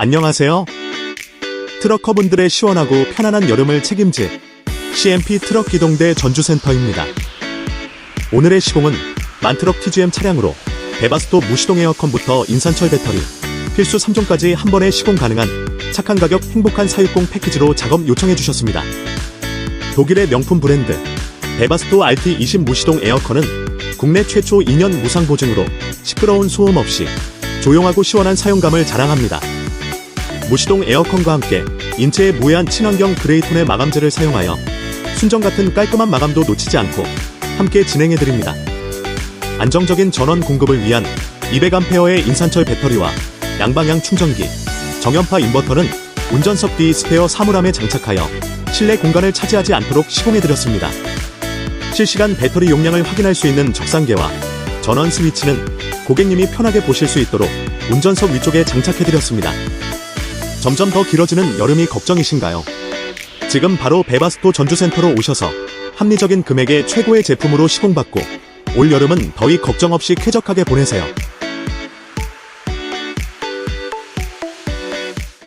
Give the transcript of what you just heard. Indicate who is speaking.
Speaker 1: 안녕하세요. 트럭커분들의 시원하고 편안한 여름을 책임질 CMP 트럭 기동대 전주센터입니다. 오늘의 시공은 만트럭 TGM 차량으로 베바스토 무시동 에어컨부터 인산철 배터리, 필수 3종까지 한 번에 시공 가능한 착한 가격 행복한 사육공 패키지로 작업 요청해 주셨습니다. 독일의 명품 브랜드 베바스토 RT20 무시동 에어컨은 국내 최초 2년 무상 보증으로 시끄러운 소음 없이 조용하고 시원한 사용감을 자랑합니다. 무시동 에어컨과 함께 인체에 무해한 친환경 그레이톤의 마감재를 사용하여 순정 같은 깔끔한 마감도 놓치지 않고 함께 진행해드립니다. 안정적인 전원 공급을 위한 200A의 인산철 배터리와 양방향 충전기, 정연파 인버터는 운전석 뒤 스페어 사물함에 장착하여 실내 공간을 차지하지 않도록 시공해드렸습니다. 실시간 배터리 용량을 확인할 수 있는 적상계와 전원 스위치는 고객님이 편하게 보실 수 있도록 운전석 위쪽에 장착해드렸습니다. 점점 더 길어지는 여름이 걱정이신가요? 지금 바로 베바스토 전주센터로 오셔서 합리적인 금액의 최고의 제품으로 시공받고 올 여름은 더위 걱정 없이 쾌적하게 보내세요.